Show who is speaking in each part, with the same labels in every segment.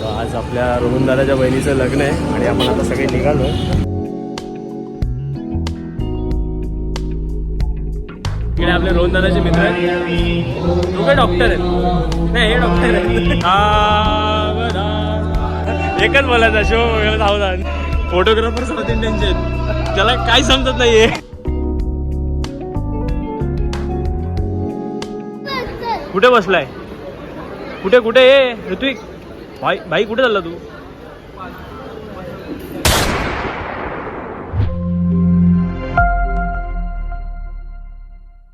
Speaker 1: So आज आपल्या रोहनदादाच्या बहिणीचं लग्न आहे आणि आपण आता सगळे निघालो. इकडे आपले रोहनदादाचे मित्र आहेत. तू काय डॉक्टर आहेत नाही हे डॉक्टर आहेत एकच बोलायचा शो सावधान फोटोग्राफर साऊथ त्यांचे. त्याला काय समजत नाहीये. कुठे बसलाय? कुठे कुठे? ये ऋत्विक. भाई भाई कुठे चालला तू?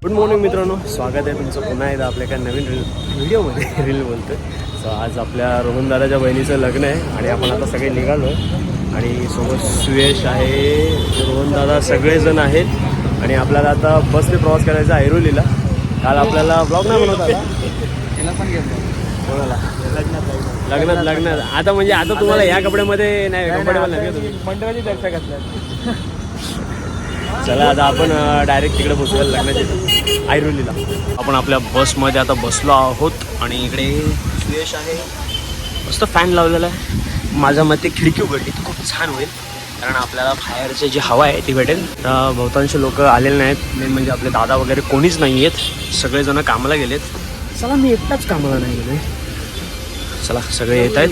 Speaker 1: गुड मॉर्निंग मित्रांनो. स्वागत आहे तुमचं पुन्हा एकदा आपल्या एका नवीन रील व्हिडिओमध्ये रील बोलतोय. सो आज आपल्या रोहनदादाच्या बहिणीचं लग्न आहे आणि आपण आता सगळे निघालो आणि सोबत सुयश आहे रोहनदादा सगळेजण आहेत आणि आपल्याला आता बसने प्रवास करायचा आहे ऐरोलीला. काल आपल्याला ब्लॉग नाही बनवता आला. कोणाला? लग्नात लग्नात. आता म्हणजे आता तुम्हाला या कपड्यामध्ये नाही कम्फर्टेबल नाही तुम्ही?
Speaker 2: मंडळाची चर्चा घातल्या
Speaker 1: चला आता आपण डायरेक्ट तिकडे बसूया लग्नाच्या ऐरोलीला. आपण आपल्या बसमध्ये आता बसलो आहोत आणि इकडे सुयश आहे. मस्त फॅन लावलेला आहे. माझ्या मते खिडकी उघडली तर खूप छान होईल. कारण आपल्याला बाहेरचे जी हवा आहे ती भेटेल. तर बहुतांश लोक आलेले नाहीत. मेन म्हणजे आपले दादा वगैरे कोणीच नाही आहेत सगळेजण कामाला गेलेत. चला मी एकटाच कामाला नाही गेलोय. चला सगळे येत आहेत.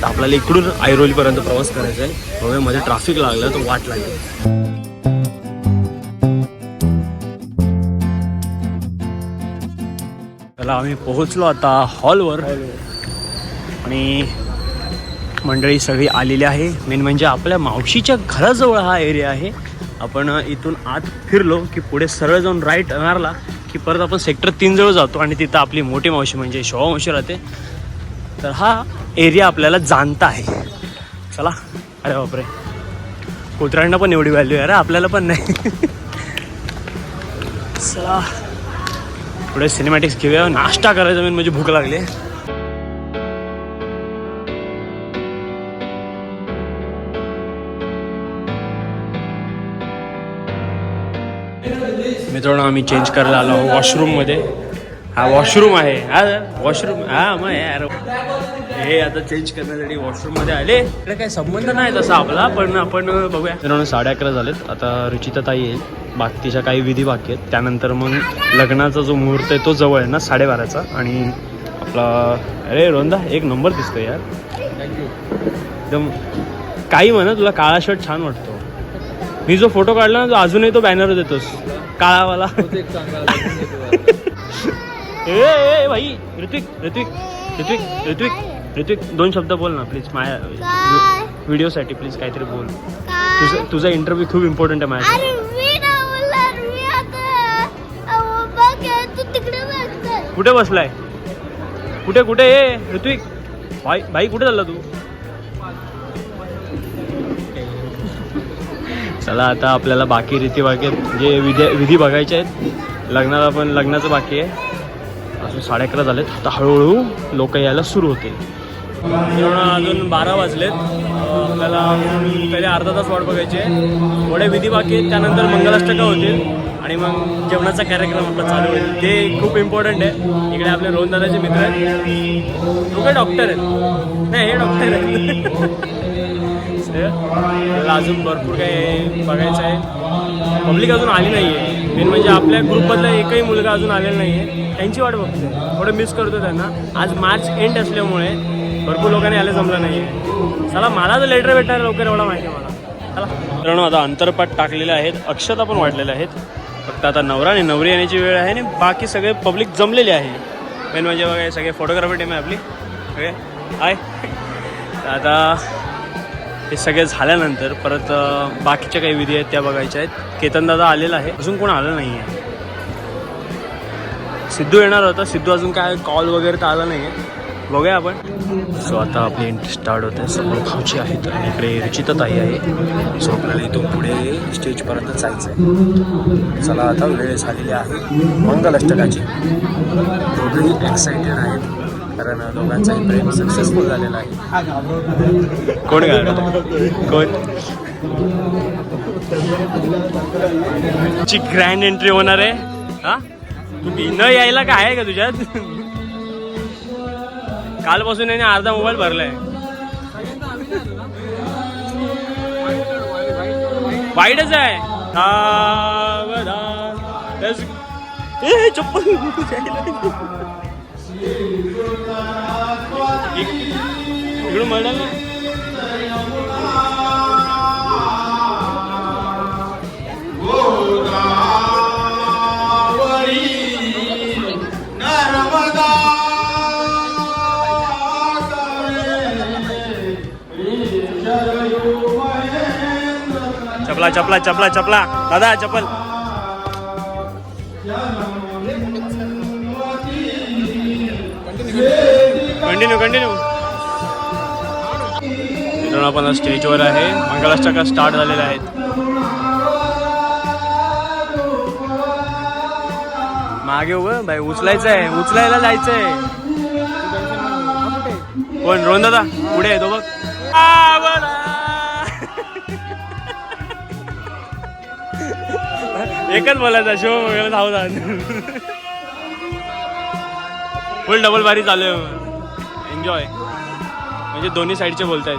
Speaker 1: तर आपल्याला इकडून ऐरोलीपर्यंत प्रवास करायचा आहे. बघूया मध्ये ट्रॅफिक लागलं तर वाट लागेल. चला आम्ही पोहोचलो आता हॉलवर. आणि मंडळी सगळी आलेली आहे. मेन म्हणजे आपल्या मावशीच्या घराजवळ हा एरिया आहे. आपण इथून आत फिरलो की पुढे सरळ जाऊन राईट अनारला की परत आपण सेक्टर तीन जवळ जातो आणि तिथं आपली मोठी मावशी म्हणजे शोभा मावशी राहते. तर हा एरिया आपल्याला जाणता आहे. चला. अरे बापरे. कुत्र्यांना पण एवढी व्हॅल्यू आहे रे. आपल्याला पण नाही. चला. पुढे सिनेमॅटिक्स घेऊया नाश्ता करायचा मेन म्हणजे भूक लागली मित्रांनो आम्ही चेंज करायला आलो वॉशरूममध्ये हा वॉशरूम आहे. हा वॉशरूम हा मग यार हे आता चेंज करण्यासाठी वॉशरूममध्ये आले. इकडे काही संबंध नाही तसा आपला पण आपण बघूया. मित्रांनो साडे अकरा झालेत. आता रुचिता ताई येईल. बाकीच्या काही विधी बाकी आहेत. त्यानंतर मग लग्नाचा जो मुहूर्त आहे तो जवळ आहे ना साडेबाराचा. आणि आपला अरे रोंदा एक नंबर दिसतो यार. एकदम काही म्हणा तुला काळा शर्ट छान वाटतो. मी जो फोटो काढला ना तो अजूनही तो बॅनर देतोस. काळावाला. ए ए भाई ऋत्विक ऋत्विक ऋत्विक ऋत्विक ऋत्विक दोन शब्द बोल ना प्लीज माझ्या
Speaker 3: काय?
Speaker 1: व्हिडिओसाठी प्लीज काहीतरी बोल. तुझं तुझा इंटरव्ह्यू खूप इम्पॉर्टंट आहे माझ्या कुठे बसलाय? कुठे कुठे? ए ऋत्विक भाई भाई कुठे चालला तू? चला आता आपल्याला बाकी रीती बाकी जे विधी विधी बघायचे आहेत लग्नाला पण लग्नाचं बाकी आहे. अजून साडे अकरा झालेत. आता हळूहळू लोक यायला सुरू होतील. अजून बारा वाजलेत. आपल्याला पहिले अर्धा तास वाट बघायची आहे. थोडे विधी बाकी आहेत त्यानंतर मंगलाष्टका होतील आणि मग जेवणाचा कार्यक्रम आपला चालू होईल. ते खूप इम्पॉर्टंट आहे. इकडे आपले रोहनदादाचे मित्र आहेत. तो काय डॉक्टर आहेत. नाही हे डॉक्टर आहेत. आपल्याला अजून भरपूर काही बघायचं आहे. पब्लिक अजून आली नाही आहे मेन म्हणजे आपल्या ग्रुपमधला एकही मुलगा अजून आलेला नाही आहे त्यांची वाट बघते थोडं मिस करतो त्यांना. आज मार्च एंड असल्यामुळे भरपूर लोकांनी आले जमलं नाही आहे चला मला तर लेटर भेटणार लवकर एवढा माहिती आहे मला. चला. मित्रांनो आता अंतरपाठ टाकलेले आहेत. अक्षता पण वाढलेल्या आहेत. फक्त आता नवरा आणि नवरी येण्याची वेळ आहे आणि बाकी सगळे पब्लिक जमलेले आहे. मेन म्हणजे बघा सगळे फोटोग्राफी टीम आहे आपली. ओके हाय आता हे सगळे झाल्यानंतर परत बाकीच्या काही विधी आहेत त्या बघायच्या आहेत. केतन दादा आलेला आहे. अजून कोण आलं नाही आहे सिद्धू येणार होता. सिद्धू अजून काय कॉल वगैरे तर आला नाही आहे बघूया आपण. सो आता आपली एंट्री स्टार्ट होते. समोर खाऊची आहेत आणि इकडे रुचिता ताई आहे. सो आपल्याला इथून पुढे स्टेजपर्यंत जायचं आहे चला आता वेळ झालेली आहे. मंगल अष्टकाची. दोघेही एक्साइटेड आहेत. कारण दोघांचाही प्रेम सक्सेसफुल झालेला आहे. कोण कोण? ची ग्रँड एंट्री होणार आहे. हा? तू न यायला काय आहे का तुझ्यात? कालपासून याने अर्धा मोबाईल भरलाय. वाईटच आहे. चप्पल. इकडून म्हणलं ना? चपला चपला चपला चपला. दादा चप्पल कंटिन्यू कंटिन्यू मित्रांनो आपण स्टेजवर आहे. मंगळाष्टका स्टार्ट झालेल्या आहेत. मागे उभं भाई उचलायचं आहे. उचलायला जायचं आहे कोण? रोहन दादा? पुढे येतो बघ. एकच बोलायचा शो धावतात फुल डबल बारी चालू आहे. एन्जॉय म्हणजे दोन्ही साईडचे बोलतायत.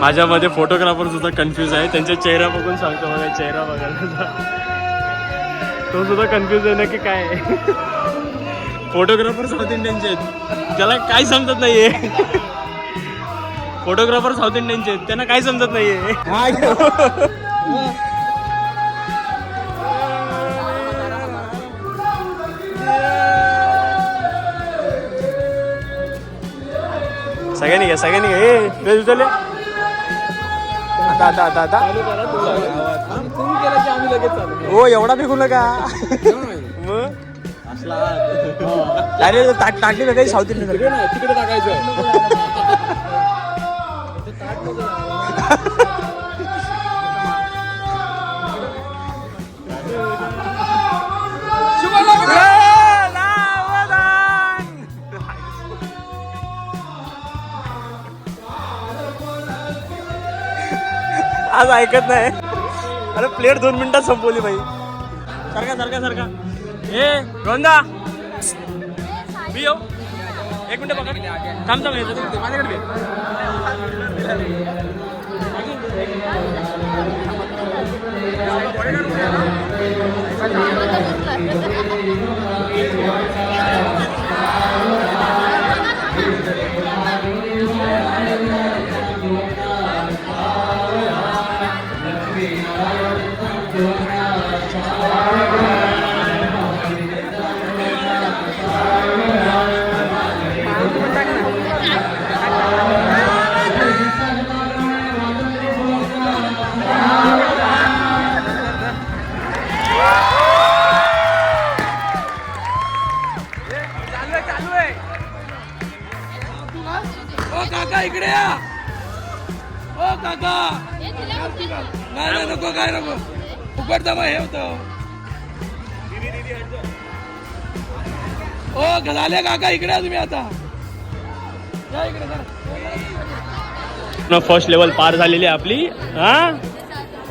Speaker 1: माझ्यामध्ये फोटोग्राफर सुद्धा कन्फ्यूज आहे. त्यांचा चेहरा बघून सांगतो मला चेहरा बघायला तो सुद्धा कन्फ्यूज आहे ना की काय फोटोग्राफर साऊथ इंडियनचे आहेत. त्याला काय समजत नाहीये. फोटोग्राफर साऊथ इंडियनचे आहेत. त्यांना काय समजत नाहीये. सगळ्यांनी घ्या सगळ्यांनी घ्या ए उचलले आता आता आता आता. हो एवढा फेकू नका. मग अरे ताट टाकली ना काही साऊथ इंडियन
Speaker 2: तिकडे टाकायचं.
Speaker 1: आज ऐकत नाही. अरे प्लेट दोन मिनिटात संपवली बाई. सारखा सारखा सारखा. ए रोंदा मी येऊ. एक मिनिट बघा. थांब थांब येतो माझ्याकडे दे.
Speaker 2: नाही फुकट जमा हे होतं. ओ झाले काका इकडे तुम्ही आता. इकडे.
Speaker 1: फर्स्ट लेवल पार झालेली आहे आपली. हा?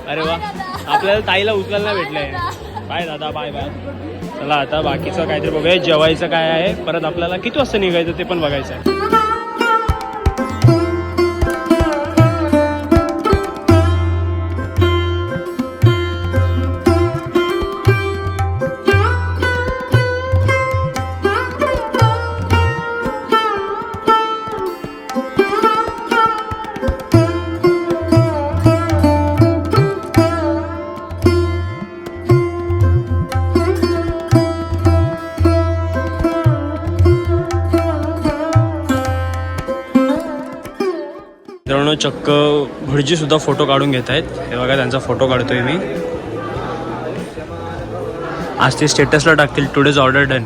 Speaker 1: अरे वा. आपल्याला ताईला उचलायला भेटलंय. बाय दादा बाय बाय. चला आता बाकीचं काहीतरी बघूया. जेवायचं काय आहे? परत आपल्याला किती वाजता निघायचं ते पण बघायचं आहे. चक्क भटजी सुद्धा फोटो काढून घेत आहेत. हे बघा त्यांचा फोटो काढतोय मी. आज ते स्टेटसला टाकतील टुडेज ऑर्डर डन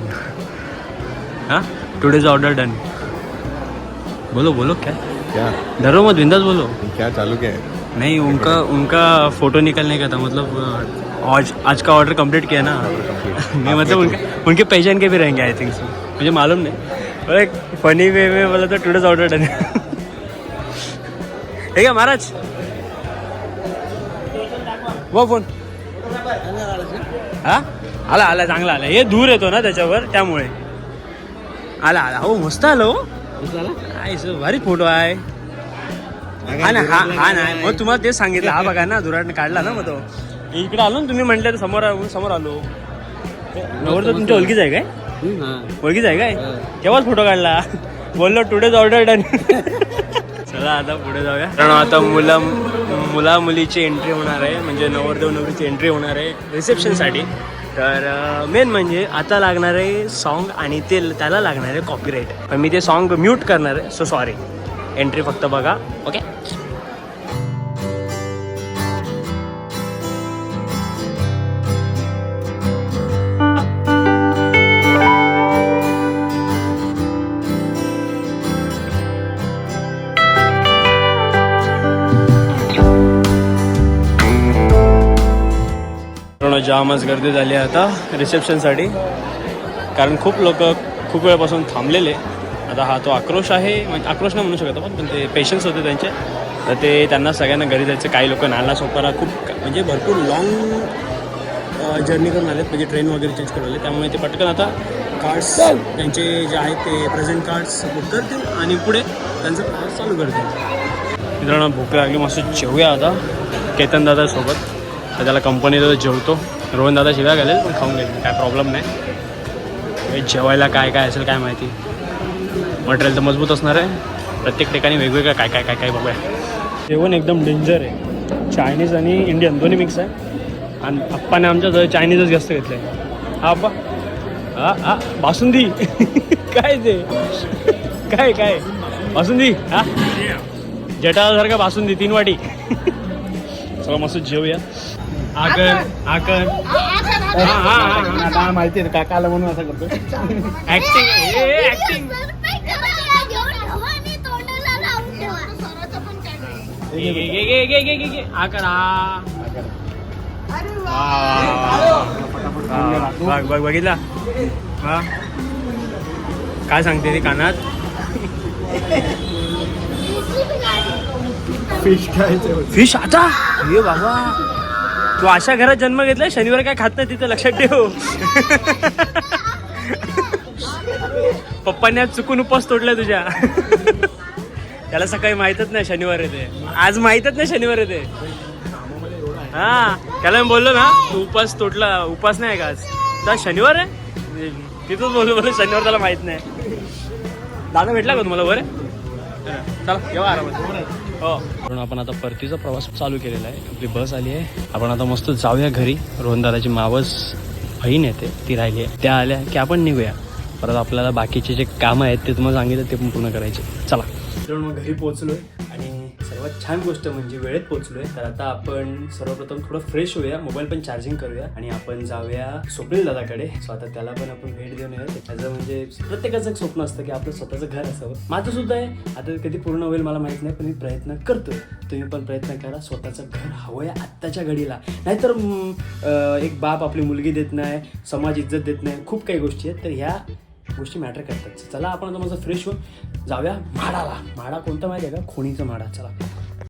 Speaker 1: हाँ? टुडेज ऑर्डर डन बोलो बोलो क्या?
Speaker 4: क्या?
Speaker 1: डरो मत बिंदास बोलो.
Speaker 4: क्या चालू क्या है?
Speaker 1: नहीं उनका उनका फोटो निकलने का था मतलब आज आज का ऑर्डर कंप्लीट किया ना. नहीं मतलब उनके उनके पहचान के भी रहेंगे आई थिंक मुझे मालूम नहीं. और एक फनी वे में बोला तो टुडेज ऑर्डर डन ठीक है महाराज. वो फोन. हाँ? आला आला चांगला आला. हे दूर येतो ना त्याच्यावर त्यामुळे. आला आला. हो मस्त आलो. काय सर भारी फोटो आहे. हा ना हा हा नाही मग तुम्हाला तेच सांगितलं. हा बघा ना दुराट काढला ना मग तो. इकडे आलो ना तुम्ही म्हटलं तर समोर समोर आलो. नवर तर तुमच्या ओळखीच आहे काय? ओळखीच आहे काय? केव्हाच फोटो काढला? बोललो टुडेज ऑर्डर डन चला आता पुढे जाऊया. कारण आता मुला मुला मुलीची एंट्री होणार आहे. म्हणजे नवरदेव नवरीची एंट्री होणार आहे रिसेप्शनसाठी तर मेन म्हणजे आता लागणार आहे सॉन्ग आणि ते त्याला लागणार आहे कॉपीराईट पण मी ते सॉन्ग म्यूट करणार आहे. सो सॉरी एंट्री फक्त बघा. ओके जामच गर्दी झाली आहे आता रिसेप्शनसाठी. कारण खूप लोक खूप वेळापासून थांबलेले. आता हा तो आक्रोश आहे. म्हणजे आक्रोश नाही म्हणू शकत आपण पण ते पेशन्स होते त्यांचे. तर ते त्यांना सगळ्यांना घरी जायचं काही लोक नाला सोपारा खूप म्हणजे भरपूर लॉंग जर्नी करून आलेत. म्हणजे ट्रेन वगैरे चेंज करून आले त्यामुळे ते पटकन आता कार्ड्स त्यांचे जे आहेत ते प्रेझेंट कार्ड्स बुक करतील आणि पुढे त्यांचं प्रवास चालू करतील. मित्रांनो भूक लागली. मस्त जेवूया आता. केतन दादासोबत. तर त्याला कंपनीत जेवतो. रोहन दादा शिव्या घालेल पण खाऊन घेईल. काय प्रॉब्लेम नाही. जेवायला काय काय असेल काय माहिती. मटेरियल तर मजबूत असणार आहे. प्रत्येक ठिकाणी वेगवेगळं काय काय काय काय बघूया. जेवण एकदम डेंजर आहे. चायनीज आणि इंडियन दोन्ही मिक्स आहे. आणि आप्पाने आमच्या जवळ चायनीजच जास्त घेतलं आहे हा आप्पा. हा हा. बासुंदी. काय ते? काय काय? बासुंदी हा? जटासारखा बासुंदी तीन वाटी. चला मस्त जेवूया. आकर आकर.
Speaker 4: आता माहिती आहे काका आलं म्हणून असं करतो
Speaker 1: ऍक्टिंग हे ऍक्टिंग आकर आ. बघ बघ बघितला? हा. काय सांगते ती कानात?
Speaker 4: फिश खायचं
Speaker 1: फिश आता? हे बाबा. तू अशा घरात जन्म घेतला शनिवार काय खात नाही तिथं लक्षात ठेव. पप्पाने आज चुकून उपवास तोडला तुझ्या. त्याला सकाळी माहीतच नाही शनिवार येते आज माहीतच नाही शनिवार येते हा त्याला मी बोललो ना तू उपास तोडला उपास नाही का आज? तर शनिवार आहे. तिथंच बोललो बोललो शनिवार त्याला माहीत नाही. दादा भेटला का तुम्हाला बरं चला येवा आरामात. म्हणून आपण आता परतीचा प्रवास चालू केलेला आहे. आपली बस आली आहे. आपण आता मस्त जाऊया घरी. रोहनदादाची मावस बहीण येते ती. राहिली आहे. त्या आल्या की आपण निघूया. परत आपल्याला बाकीचे जे कामं आहेत ते तुम्हाला सांगितलं ते पण पूर्ण करायचे. चला. मग घरी पोहोचलोय. आणि सर्वात छान गोष्ट म्हणजे वेळेत पोहोचलोय. तर आता आपण सर्वप्रथम थोडं फ्रेश होऊया मोबाईल पण चार्जिंग करूया आणि आपण जाऊया स्वप्नील दादाकडे. सो आता त्याला पण आपण भेट देऊन येऊया. त्याचं म्हणजे प्रत्येकाचं एक स्वप्न असतं की आपलं स्वतःचं घर असावं. माझं सुद्धा आहे. आता कधी पूर्ण होईल मला माहीत नाही पण मी प्रयत्न करतो तुम्ही पण प्रयत्न करा स्वतःचं घर हवंय आत्ताच्या घडीला. नाहीतर एक बाप आपली मुलगी देत नाही समाज इज्जत देत नाही खूप काही गोष्टी आहेत. तर ह्या गोष्टी मॅटर करतात. चला आपण आता माझं फ्रेश होऊन जाऊया. म्हाडाला. म्हाडा कोणता माहिती आहे का? खोणीचं म्हाडा. चला.